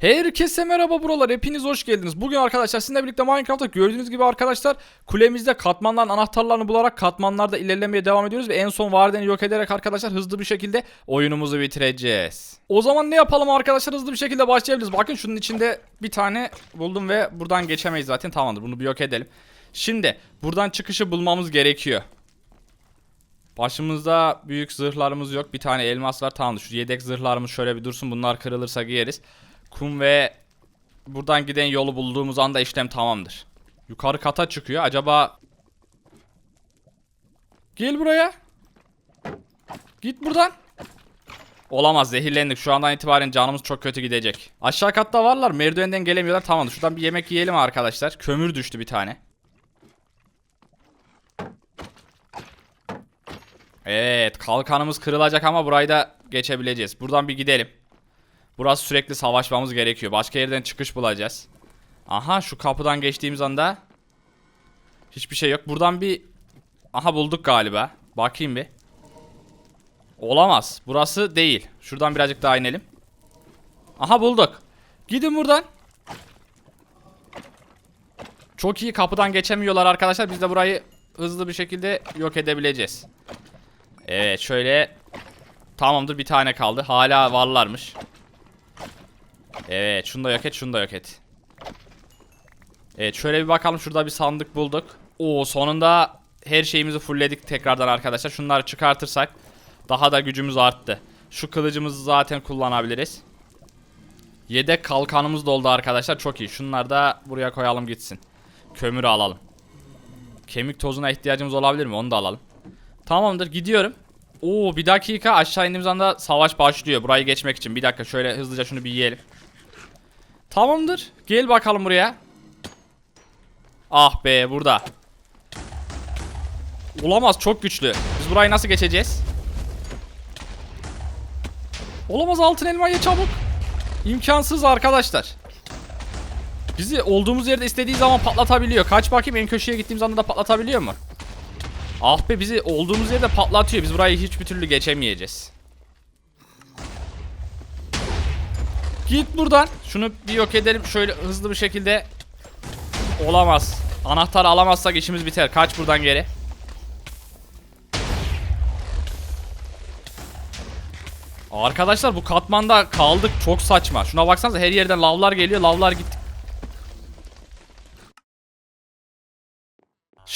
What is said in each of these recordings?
Herkese merhaba buralar hepiniz hoş geldiniz. Bugün arkadaşlar sizinle birlikte Minecraft'ta gördüğünüz gibi arkadaşlar kulemizde katmanların anahtarlarını bularak katmanlarda ilerlemeye devam ediyoruz ve en son vadeni yok ederek arkadaşlar hızlı bir şekilde oyunumuzu bitireceğiz. O zaman ne yapalım arkadaşlar hızlı bir şekilde başlayabiliriz. Bakın şunun içinde bir tane buldum ve buradan geçemeyiz zaten tamamdır bunu bir yok edelim. Şimdi buradan çıkışı bulmamız gerekiyor. Başımızda büyük zırhlarımız yok. Bir tane elmas var. Tamamdır. Şu yedek zırhlarımız şöyle bir dursun. Bunlar kırılırsa giyeriz. Kum ve buradan giden yolu bulduğumuz anda işlem tamamdır. Yukarı kata çıkıyor. Acaba Gel buraya. Git buradan. Olamaz zehirlendik. Şu andan itibaren canımız çok kötü gidecek. Aşağı katta varlar. Merdivenden gelemiyorlar. Tamamdır. Şuradan bir yemek yiyelim arkadaşlar. Kömür düştü bir tane. Evet kalkanımız kırılacak ama burayı da geçebileceğiz. Buradan bir gidelim. Burası sürekli savaşmamız gerekiyor. Başka yerden çıkış bulacağız. Aha şu kapıdan geçtiğimiz anda hiçbir şey yok. Buradan bir aha bulduk galiba. Bakayım bir. Olamaz. Burası değil. Şuradan birazcık daha inelim. Aha bulduk. Gidin buradan. Çok iyi kapıdan geçemiyorlar arkadaşlar. Biz de burayı hızlı bir şekilde yok edebileceğiz. Evet şöyle Tamamdır bir tane kaldı. Hala varlarmış. Evet şunu da yok et şunu da yok et. Evet şöyle bir bakalım şurada bir sandık bulduk. Oo sonunda her şeyimizi fullledik tekrardan arkadaşlar. Şunları çıkartırsak daha da gücümüz arttı. Şu kılıcımızı zaten kullanabiliriz. Yedek kalkanımız da oldu arkadaşlar. Çok iyi. Şunları da buraya koyalım gitsin. Kömürü alalım. Kemik tozuna ihtiyacımız olabilir mi? Onu da alalım. Tamamdır gidiyorum. Oo bir dakika aşağı indiğimiz anda savaş başlıyor. Burayı geçmek için. Bir dakika şöyle hızlıca şunu bir yiyelim. Tamamdır. Gel bakalım buraya. Ah be burada. Olamaz çok güçlü. Biz burayı nasıl geçeceğiz? Olamaz altın elma ye çabuk. İmkansız arkadaşlar. Bizi olduğumuz yerde istediği zaman patlatabiliyor. Kaç bakayım en köşeye gittiğimiz anda da patlatabiliyor mu? Ah be bizi olduğumuz yerde patlatıyor. Biz burayı hiçbir türlü geçemeyeceğiz. Git buradan. Şunu bir yok edelim şöyle hızlı bir şekilde. Olamaz. Anahtarı alamazsak işimiz biter. Kaç buradan geri. Arkadaşlar bu katmanda kaldık çok saçma. Şuna baksanıza her yerden lavlar geliyor. Lavlar gitti.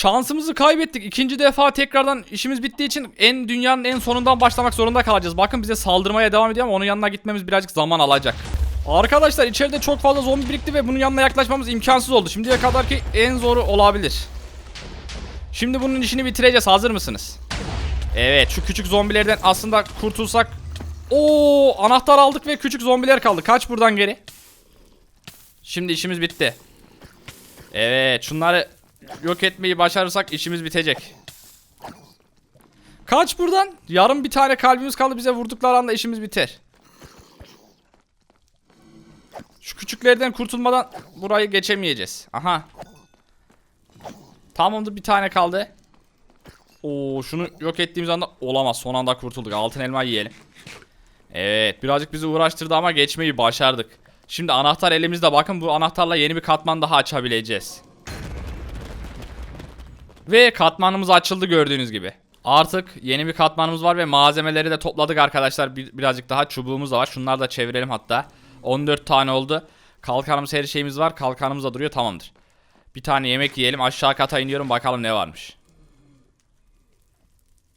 Şansımızı kaybettik. İkinci defa tekrardan işimiz bittiği için en dünyanın en sonundan başlamak zorunda kalacağız. Bakın bize saldırmaya devam ediyor ama onun yanına gitmemiz birazcık zaman alacak. Arkadaşlar içeride çok fazla zombi birikti ve bunun yanına yaklaşmamız imkansız oldu. Şimdiye kadar ki en zoru olabilir. Şimdi bunun işini bitireceğiz. Hazır mısınız? Evet şu küçük zombilerden aslında kurtulsak. Oo anahtar aldık ve küçük zombiler kaldı. Kaç buradan geri. Şimdi işimiz bitti. Evet şunları yok etmeyi başarırsak işimiz bitecek. Kaç buradan. Yarım bir tane kalbimiz kaldı bize vurdukları anda işimiz biter. Şu küçüklerden kurtulmadan burayı geçemeyeceğiz. Aha. Tamamdır bir tane kaldı. Oo şunu yok ettiğimiz anda olamaz. Son anda kurtulduk. Altın elma yiyelim. Evet birazcık bizi uğraştırdı ama geçmeyi başardık. Şimdi anahtar elimizde. Bakın bu anahtarla yeni bir katman daha açabileceğiz. Ve katmanımız açıldı gördüğünüz gibi. Artık yeni bir katmanımız var ve malzemeleri de topladık arkadaşlar. Bir, birazcık daha çubuğumuz da var. Şunları da çevirelim hatta. 14 tane oldu. Kalkanımız her şeyimiz var. Kalkanımız da duruyor tamamdır. Bir tane yemek yiyelim. Aşağı kata iniyorum bakalım ne varmış.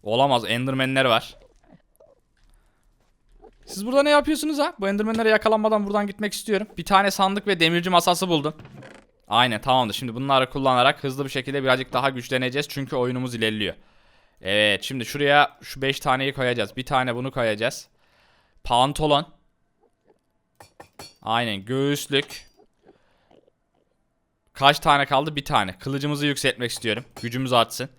Olamaz endermenler var. Siz burada ne yapıyorsunuz ha? Bu endermenlere yakalanmadan buradan gitmek istiyorum. Bir tane sandık ve demirci masası buldum. Aynen tamamdır. Şimdi bunları kullanarak hızlı bir şekilde birazcık daha güçleneceğiz. Çünkü oyunumuz ilerliyor. Evet şimdi şuraya şu 5 taneyi koyacağız. Bir tane bunu koyacağız. Pantolon. Aynen göğüslük. Kaç tane kaldı? Bir tane. Kılıcımızı yükseltmek istiyorum. Gücümüz artsın.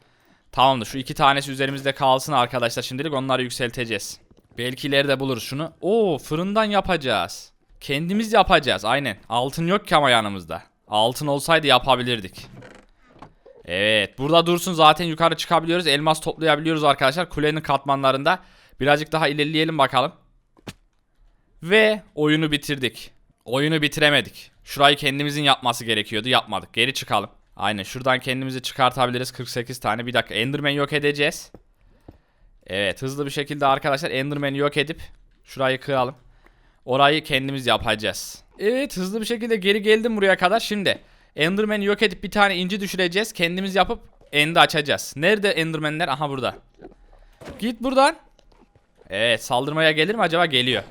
Tamamdır. Şu iki tanesi üzerimizde kalsın arkadaşlar. Şimdilik onları yükselteceğiz. Belki ileride buluruz şunu. Oo fırından yapacağız. Kendimiz yapacağız. Aynen. Altın yok ki ama yanımızda. Altın olsaydı yapabilirdik. Evet. Burada dursun zaten yukarı çıkabiliyoruz. Elmas toplayabiliyoruz arkadaşlar. Kulenin katmanlarında. Birazcık daha ilerleyelim bakalım. Ve oyunu bitirdik. Oyunu bitiremedik. Şurayı kendimizin yapması gerekiyordu. Yapmadık. Geri çıkalım. Aynen şuradan kendimizi çıkartabiliriz. 48 tane. Bir dakika Enderman yok edeceğiz. Evet hızlı bir şekilde arkadaşlar Enderman'i yok edip şurayı kıralım. Orayı kendimiz yapacağız. Evet hızlı bir şekilde geri geldim buraya kadar. Şimdi Enderman'i yok edip bir tane inci düşüreceğiz. Kendimiz yapıp End'i açacağız. Nerede Enderman'ler? Aha burada. Git buradan. Evet saldırmaya gelir mi acaba? Geliyor.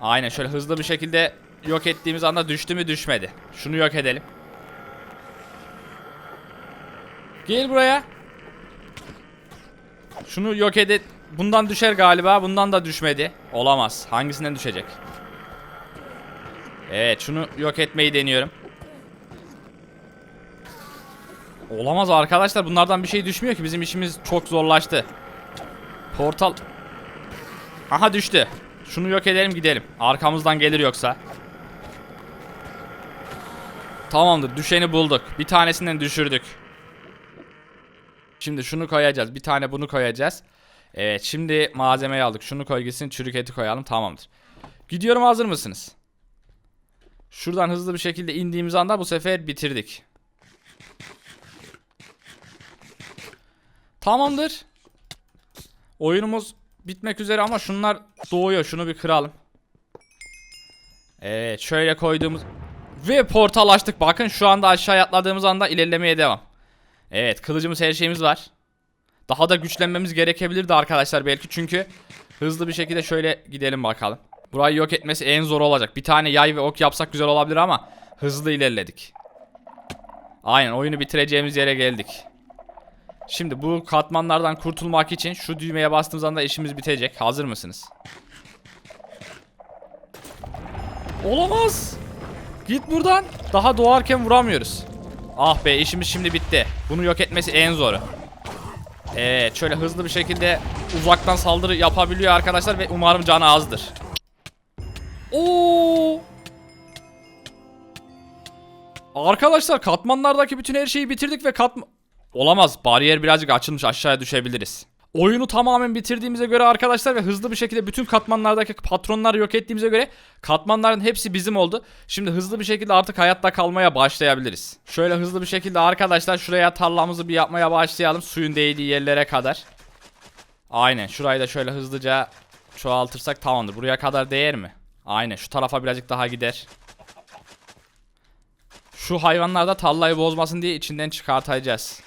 Aynen şöyle hızlı bir şekilde yok ettiğimiz anda düştü mü düşmedi. Şunu yok edelim. Gel buraya. Şunu yok edin. Bundan düşer galiba. Bundan da düşmedi. Olamaz. Hangisinden düşecek? Evet şunu yok etmeyi deniyorum. Olamaz arkadaşlar. Bunlardan bir şey düşmüyor ki. Bizim işimiz çok zorlaştı. Portal. Aha düştü. Şunu yok edelim gidelim. Arkamızdan gelir yoksa. Tamamdır. Düşeni bulduk. Bir tanesinden düşürdük. Şimdi şunu koyacağız. Bir tane bunu koyacağız. Evet şimdi malzemeyi aldık. Şunu koy gitsin. Çürük eti koyalım. Tamamdır. Gidiyorum hazır mısınız? Şuradan hızlı bir şekilde indiğimiz anda bu sefer bitirdik. Tamamdır. Oyunumuz bitmek üzere ama şunlar doğuyor. Şunu bir kıralım. Evet şöyle koyduğumuz ve portal açtık. Bakın şu anda aşağı atladığımız anda ilerlemeye devam. Evet kılıcımız her şeyimiz var. Daha da güçlenmemiz gerekebilirdi arkadaşlar belki çünkü hızlı bir şekilde şöyle gidelim bakalım. Burayı yok etmesi en zor olacak. Bir tane yay ve ok yapsak güzel olabilir ama hızlı ilerledik. Aynen oyunu bitireceğimiz yere geldik. Şimdi bu katmanlardan kurtulmak için şu düğmeye bastığımız anda işimiz bitecek. Hazır mısınız? Olamaz. Git buradan. Daha doğarken vuramıyoruz. Ah be işimiz şimdi bitti. Bunu yok etmesi en zoru. Evet şöyle hızlı bir şekilde uzaktan saldırı yapabiliyor arkadaşlar ve umarım canı azdır. Oo! Arkadaşlar katmanlardaki bütün her şeyi bitirdik ve katman... Olamaz. Bariyer birazcık açılmış. Aşağıya düşebiliriz. Oyunu tamamen bitirdiğimize göre arkadaşlar ve hızlı bir şekilde bütün katmanlardaki patronları yok ettiğimize göre katmanların hepsi bizim oldu. Şimdi hızlı bir şekilde artık hayatta kalmaya başlayabiliriz. Şöyle hızlı bir şekilde arkadaşlar şuraya tarlamızı bir yapmaya başlayalım. Suyun değdiği yerlere kadar. Aynen şurayı da şöyle hızlıca çoğaltırsak tamamdır. Buraya kadar değer mi? Aynen şu tarafa birazcık daha gider. Şu hayvanlar da tarlayı bozmasın diye içinden çıkartacağız.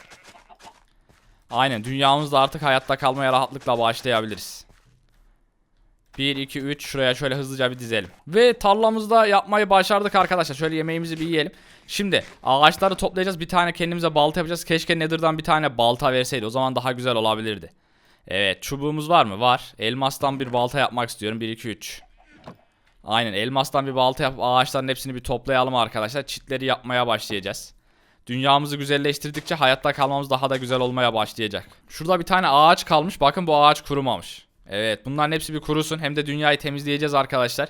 Aynen dünyamızda artık hayatta kalmaya rahatlıkla başlayabiliriz. 1, 2, 3 şuraya şöyle hızlıca bir dizelim. Ve tarlamızda yapmayı başardık arkadaşlar. Şöyle yemeğimizi bir yiyelim. Şimdi ağaçları toplayacağız. Bir tane kendimize balta yapacağız. Keşke Nether'dan bir tane balta verseydi. O zaman daha güzel olabilirdi. Evet çubuğumuz var mı? Var. Elmastan bir balta yapmak istiyorum. 1, 2, 3. Aynen elmastan bir balta yapıp ağaçların hepsini bir toplayalım arkadaşlar. Çitleri yapmaya başlayacağız. Dünyamızı güzelleştirdikçe hayatta kalmamız daha da güzel olmaya başlayacak. Şurada bir tane ağaç kalmış. Bakın bu ağaç kurumamış. Evet bunların hepsi bir kurusun. Hem de dünyayı temizleyeceğiz arkadaşlar.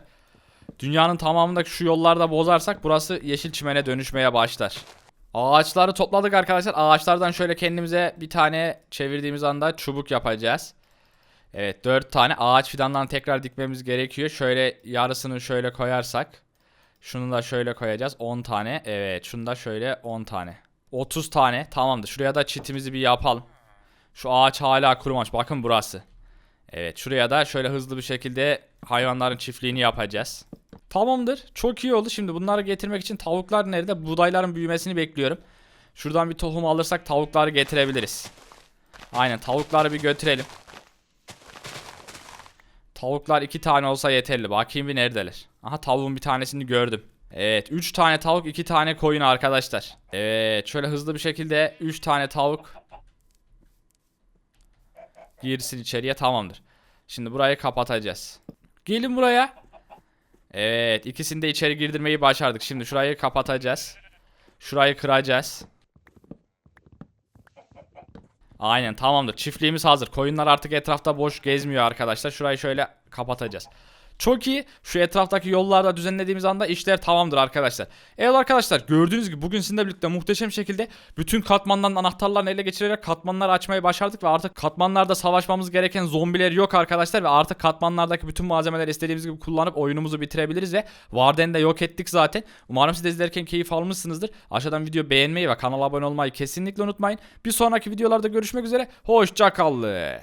Dünyanın tamamındaki şu yollarda bozarsak burası yeşil çimene dönüşmeye başlar. Ağaçları topladık arkadaşlar. Ağaçlardan şöyle kendimize bir tane çevirdiğimiz anda çubuk yapacağız. Evet 4 tane ağaç fidanlarını tekrar dikmemiz gerekiyor. Şöyle yarısını şöyle koyarsak. Şunu da şöyle koyacağız. 10 tane. Evet şunu da şöyle 10 tane. 30 tane. Tamamdır. Şuraya da çitimizi bir yapalım. Şu ağaç hala kurumamış. Bakın burası. Evet şuraya da şöyle hızlı bir şekilde hayvanların çiftliğini yapacağız. Tamamdır. Çok iyi oldu. Şimdi bunları getirmek için tavuklar nerede? Buğdayların büyümesini bekliyorum. Şuradan bir tohum alırsak tavukları getirebiliriz. Aynen tavukları bir götürelim. Tavuklar iki tane olsa yeterli. Bakayım bir neredeler. Aha tavuğun bir tanesini gördüm. Evet 3 tane tavuk 2 tane koyun arkadaşlar. Evet şöyle hızlı bir şekilde 3 tane tavuk girsin içeriye tamamdır. Şimdi burayı kapatacağız. Gelin buraya. Evet ikisini de içeri girdirmeyi başardık. Şimdi şurayı kapatacağız. Şurayı kıracağız. Aynen tamamdır. Çiftliğimiz hazır. Koyunlar artık etrafta boş gezmiyor arkadaşlar. Şurayı şöyle kapatacağız. Çok iyi. Şu etraftaki yollarda düzenlediğimiz anda işler tamamdır arkadaşlar. Evet arkadaşlar gördüğünüz gibi bugün sizinle birlikte muhteşem şekilde bütün katmanların anahtarlarını ele geçirerek katmanları açmayı başardık ve artık katmanlarda savaşmamız gereken zombiler yok arkadaşlar ve artık katmanlardaki bütün malzemeleri istediğimiz gibi kullanıp oyunumuzu bitirebiliriz ve Varden'i de yok ettik zaten. Umarım siz de izlerken keyif almışsınızdır. Aşağıdan video beğenmeyi ve kanala abone olmayı kesinlikle unutmayın. Bir sonraki videolarda görüşmek üzere. Hoşça kalın.